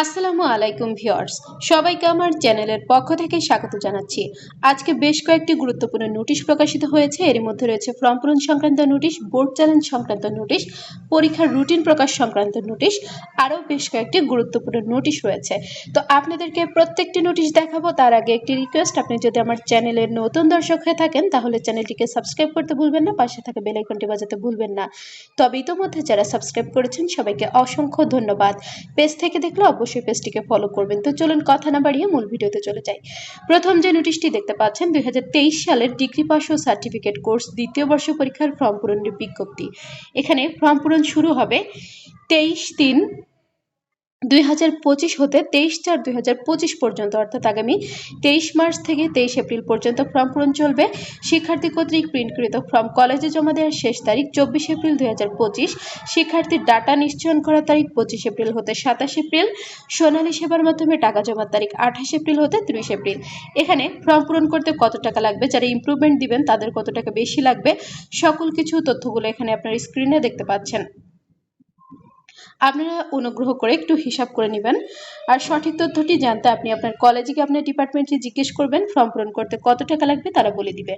আসসালামু আলাইকুম ভিউয়ার্স, সবাইকে আমার চ্যানেলের পক্ষ থেকে স্বাগত জানাচ্ছি। আজকে বেশ কয়েকটি গুরুত্বপূর্ণ নোটিশ প্রকাশিত হয়েছে। এর মধ্যে রয়েছে ফর্ম পূরণ সংক্রান্ত নোটিশ, বোর্ড চ্যালেঞ্জ সংক্রান্ত নোটিশ, পরীক্ষার রুটিন প্রকাশ সংক্রান্ত নোটিশ, আরও বেশ কয়েকটি গুরুত্বপূর্ণ নোটিশ রয়েছে। তো আপনাদেরকে প্রত্যেকটি নোটিশ দেখাবো, তার আগে একটি রিকোয়েস্ট, আপনি যদি আমার চ্যানেলের নতুন দর্শক হয়ে থাকেন, তাহলে চ্যানেলটিকে সাবস্ক্রাইব করতে ভুলবেন না, পাশে থাকা বেল আইকনটি বাজাতে ভুলবেন না। তবে ইতোমধ্যে যারা সাবস্ক্রাইব করেছেন, সবাইকে অসংখ্য ধন্যবাদ। পেজ থেকে দেখলে অবশ্যই পেজটিকে ফলো করবেন। তো চলুন কথা না বাড়িয়ে মূল ভিডিওতে চলে যাই। প্রথম যে নোটিশটি দেখতে পাচ্ছেন, দুই হাজার তেইশ সালের ডিগ্রি পাস ও সার্টিফিকেট কোর্স দ্বিতীয় বর্ষ পরীক্ষার ফর্ম পূরণের বিজ্ঞপ্তি। এখানে ফর্ম পূরণ শুরু হবে তেইশ তিন দুই হাজার পঁচিশ হতে তেইশ চার দুই হাজার পঁচিশ পর্যন্ত, অর্থাৎ আগামী তেইশ মার্চ থেকে তেইশ এপ্রিল পর্যন্ত ফর্ম পূরণ চলবে। শিক্ষার্থী কর্তৃক প্রিন্টকৃত ফর্ম কলেজে জমা দেওয়ার শেষ তারিখ চব্বিশ এপ্রিল দুই হাজার পঁচিশ। শিক্ষার্থীর ডাটা নিশ্চয়ন করার তারিখ পঁচিশ এপ্রিল হতে সাতাশ এপ্রিল। সোনালী সেবার মাধ্যমে টাকা জমার তারিখ আঠাশ এপ্রিল হতে ত্রিশ এপ্রিল। এখানে ফর্ম পূরণ করতে কত টাকা লাগবে, যারা ইম্প্রুভমেন্ট দিবেন তাদের কত টাকা বেশি লাগবে, সকল কিছু তথ্যগুলো এখানে আপনার স্ক্রিনে দেখতে পাচ্ছেন। আপনারা অনুগ্রহ করে একটু হিসাব করে নেবেন। আর সঠিক তথ্যটি জানতে আপনি আপনার কলেজে গিয়ে আপনার ডিপার্টমেন্টে জিজ্ঞেস করবেন ফর্ম পূরণ করতে কত টাকা লাগবে তারা বলে দিবে।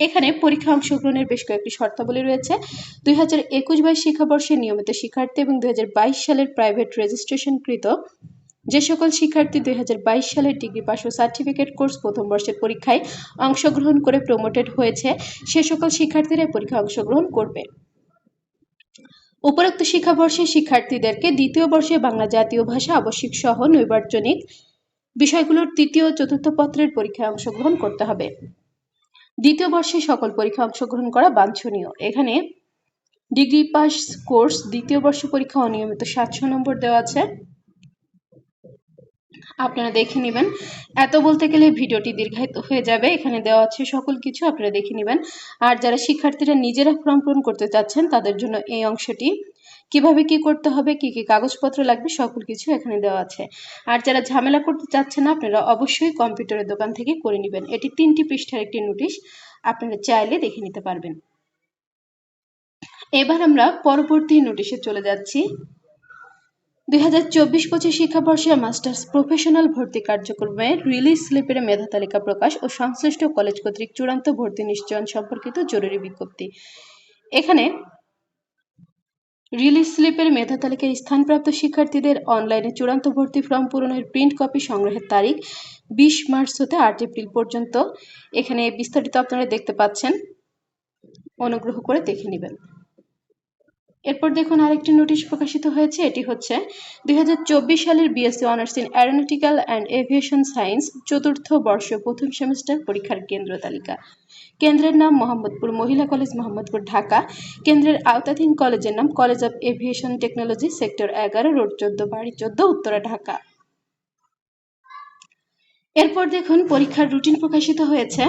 এখানে পরীক্ষা অংশগ্রহণের বেশ কয়েকটি শর্তাবলী রয়েছে। দুই হাজার একুশ বাইশ শিক্ষাবর্ষে নিয়মিত শিক্ষার্থী এবং দুই হাজার বাইশ সালের প্রাইভেট রেজিস্ট্রেশনকৃত যে সকল শিক্ষার্থী দুই হাজার বাইশ সালের ডিগ্রি পাস ও সার্টিফিকেট কোর্স প্রথম বর্ষের পরীক্ষায় অংশগ্রহণ করে প্রমোটেড হয়েছে, সে সকল শিক্ষার্থীরা পরীক্ষা অংশগ্রহণ করবে। উপরোক্ত শিক্ষাবর্ষে শিক্ষার্থীদেরকে দ্বিতীয় বর্ষে বাংলা জাতীয় ভাষা আবশ্যিক সহ নৈবার্জনিক বিষয়গুলোর তৃতীয় চতুর্থ পত্রের পরীক্ষায় অংশগ্রহণ করতে হবে। দ্বিতীয় বর্ষে সকল পরীক্ষা অংশগ্রহণ করা বাঞ্ছনীয়। এখানে ডিগ্রি পাস কোর্স দ্বিতীয় বর্ষ পরীক্ষা অনিয়মিত সাতশো নম্বর দেওয়া আছে। আপনারা দেখে নেবেন। এত বলতে গেলে ভিডিওটি দীর্ঘায়িত হয়ে যাবে। এখানে দেওয়া আছে সকল কিছু, আপনারা দেখে নেবেন। আর যারা শিক্ষার্থীরা নিজেরা ফর্ম পূরণ করতে চাচ্ছেন, তাদের জন্য এই অংশটি। কীভাবে কি করতে হবে, কি কি কাগজপত্র লাগবে, সকল কিছু এখানে দেওয়া আছে। আর যারা ঝামেলা করতে চাচ্ছেন, আপনারা অবশ্যই কম্পিউটারের দোকান থেকে করে নেবেন। এটি তিনটি পৃষ্ঠার একটি নোটিশ, আপনারা চাইলে দেখে নিতে পারবেন। এবার আমরা পরবর্তী নোটিশে চলে যাচ্ছি। দুই হাজার চব্বিশ মাস্টার্স প্রফেশনাল ভর্তি কার্যক্রমে রিলিজ স্লিপের মেধা তালিকা প্রকাশ ও সংশ্লিষ্ট কলেজ কর্তৃক চূড়ান্ত ভর্তি নিশ্চয়ন সম্পর্কিত জরুরি বিজ্ঞপ্তি। এখানে রিলিজ স্লিপের মেধা তালিকায় স্থানপ্রাপ্ত শিক্ষার্থীদের অনলাইনে চূড়ান্ত ভর্তি ফর্ম পূরণের প্রিন্ট কপি সংগ্রহের তারিখ বিশ মার্চ হতে আট এপ্রিল পর্যন্ত। এখানে বিস্তারিত আপনারা দেখতে পাচ্ছেন। অনুগ্রহ করে দেখে নেবেন। এরপর দেখুন আরেকটি নোটিশ প্রকাশিত হয়েছে, এটি হচ্ছে দুই হাজার চব্বিশ সালের BSc honours in aeronautical and aviation science চতুর্থ বর্ষ প্রথম সেমিস্টার পরীক্ষার কেন্দ্র তালিকা। কেন্দ্রের নাম মোহাম্মদপুর মহিলা কলেজ মোহাম্মদপুর ঢাকা। কেন্দ্রের আওতাধীন কলেজের নাম college of aviation technology sector এগারো, রোড চোদ্দ, বাড়ি চোদ্দ, উত্তরা, ঢাকা। এরপর দেখুন পরীক্ষার রুটিন প্রকাশিত হয়েছে।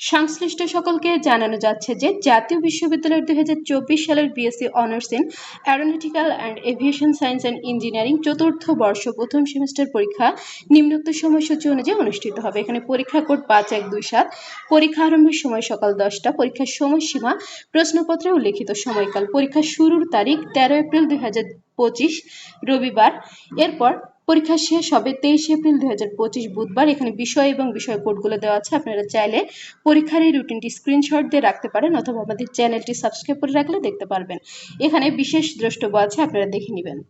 সংশ্লিষ্ট সকলকে জানানো যাচ্ছে যে জাতীয় বিশ্ববিদ্যালয়ের দুই হাজার চব্বিশ সালের BSc honours in aeronautical and aviation science and engineering চতুর্থ বর্ষ প্রথম সেমিস্টার পরীক্ষা নিম্নোক্ত সময়সূচি অনুযায়ী অনুষ্ঠিত হবে। এখানে পরীক্ষা কোড পাঁচ এক দুই সাত, পরীক্ষা আরম্ভের সময় সকাল দশটা, পরীক্ষার সময়সীমা, প্রশ্নপত্রে উল্লেখিত সময়কাল, পরীক্ষা শুরুর তারিখ তেরো এপ্রিল দুই হাজার পঁচিশ, রবিবার। এরপর পরীক্ষা শেষ হবে তেইশ এপ্রিল দুই হাজার পঁচিশ বুধবার। এখানে বিষয় এবং বিষয় কোডগুলো দেওয়া আছে। আপনারা চাইলে পরীক্ষার এই রুটিনটি স্ক্রিনশট দিয়ে রাখতে পারেন অথবা আমাদের চ্যানেলটি সাবস্ক্রাইব করে রাখলে দেখতে পারবেন। এখানে বিশেষ দ্রষ্টব্য আছে, আপনারা দেখে নেবেন।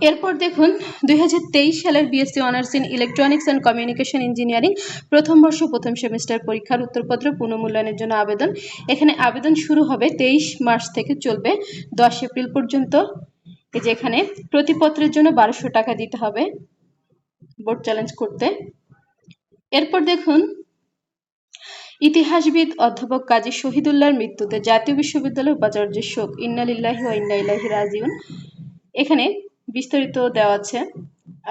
এরপর দেখুন, দুই হাজার তেইশ সালের BSc honours in electronics and communication engineering প্রথম বর্ষ, প্রথম সেমিস্টার পরীক্ষার উত্তরপত্র পুনঃমূল্যায়নের জন্য আবেদন। এখানে আবেদন শুরু হবে তেইশ মার্চ থেকে চলবে, দশ এপ্রিল পর্যন্ত। এই যে এখানে প্রতিপত্রের জন্য বারোশো টাকা দিতে হবে বোর্ড চ্যালেঞ্জ করতে। এরপর দেখুন, ইতিহাসবিদ অধ্যাপক কাজী শহীদুল্লাহর মৃত্যুতে জাতীয় বিশ্ববিদ্যালয় উপাচার্য শোক ইন্নালিল্লাহি ও ইন্নাইলাহি রাজিউন। এখানে বিস্তারিত দেওয়া আছে,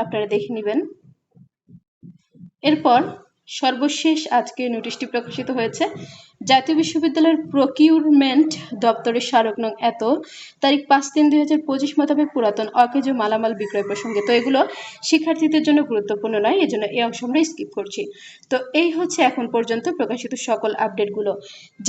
আপনারা দেখে নেবেন। এরপর সর্বশেষ আজকে নোটিশটি প্রকাশিত হয়েছে। জাতীয় বিশ্ববিদ্যালয়ের প্রকিউরমেন্ট দপ্তরের স্মারক নং এত, তারিখ পাঁচ তিন দুই হাজার পঁচিশ মোতাবেক পুরাতন অকেজ মালামাল বিক্রয় প্রসঙ্গে। তো এগুলো শিক্ষার্থীদের জন্য গুরুত্বপূর্ণ নয়, এজন্য এই অংশ আমরা স্কিপ করছি। তো এই হচ্ছে এখন পর্যন্ত প্রকাশিত সকল আপডেটগুলো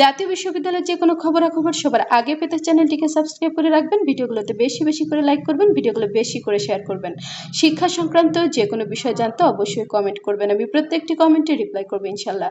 জাতীয় বিশ্ববিদ্যালয়ের যে কোনো খবরাখবর সবার আগে পেতে চ্যানেলটিকে সাবস্ক্রাইব করে রাখবেন, ভিডিওগুলোতে বেশি বেশি করে লাইক করবেন, ভিডিওগুলো বেশি করে শেয়ার করবেন। শিক্ষা সংক্রান্ত যে কোনো বিষয় জানতে অবশ্যই কমেন্ট করবেন। আমি প্রত্যেকটি কমেন্টে রিপ্লাই করব, ইনশাল্লাহ।